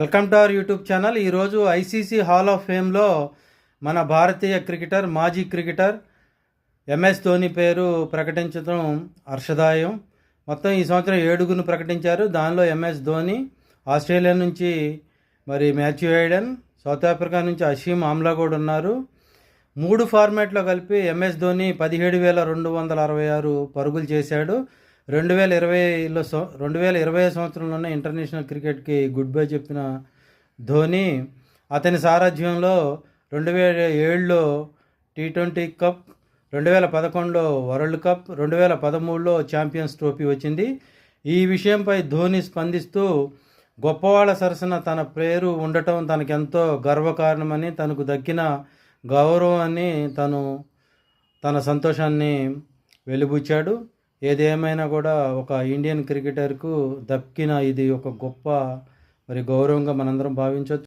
Welcome to our YouTube channel. ఈరోజు ICC hall of ఫేమ్లో మన భారతీయ క్రికెటర్ మాజీ క్రికెటర్ ఎంఎస్ ధోని పేరు ప్రకటించడం హర్షదాయం. మొత్తం ఈ సంవత్సరం ఏడుగురు ప్రకటించారు. దానిలో ఎంఎస్ ధోని ఆస్ట్రేలియా నుంచి మరి మ్యాథ్యూ హైడెన్ సౌత్ ఆఫ్రికా నుంచి అషీమ్ ఆమ్లా కూడా ఉన్నారు. మూడు ఫార్మాట్లో కలిపి ఎంఎస్ ధోని పదిహేడు వేల రెండు వందల అరవై ఆరు పరుగులు చేశాడు. రెండు వేల ఇరవైలో రెండు వేల ఇరవై సంవత్సరంలోనే ఇంటర్నేషనల్ క్రికెట్కి గుడ్ బై చెప్పిన ధోని అతని సారథ్యంలో రెండు వేల ఏడులో టీ ట్వంటీ కప్ రెండు వేల పదకొండులో వరల్డ్ కప్ రెండు వేల పదమూడులో ఛాంపియన్స్ ట్రోఫీ వచ్చింది. ఈ విషయంపై ధోని స్పందిస్తూ గొప్పవాళ్ళ సరసన తన పేరు ఉండటం తనకెంతో గర్వకారణమని తనకు దక్కిన గౌరవాన్ని తను తన సంతోషాన్ని వెలిబుచ్చాడు. ఏదేమైనా కూడా ఒక ఇండియన్ క్రికెటర్కు దక్కిన ఇది ఒక గొప్ప మరి గౌరవంగా మనందరం భావించవచ్చు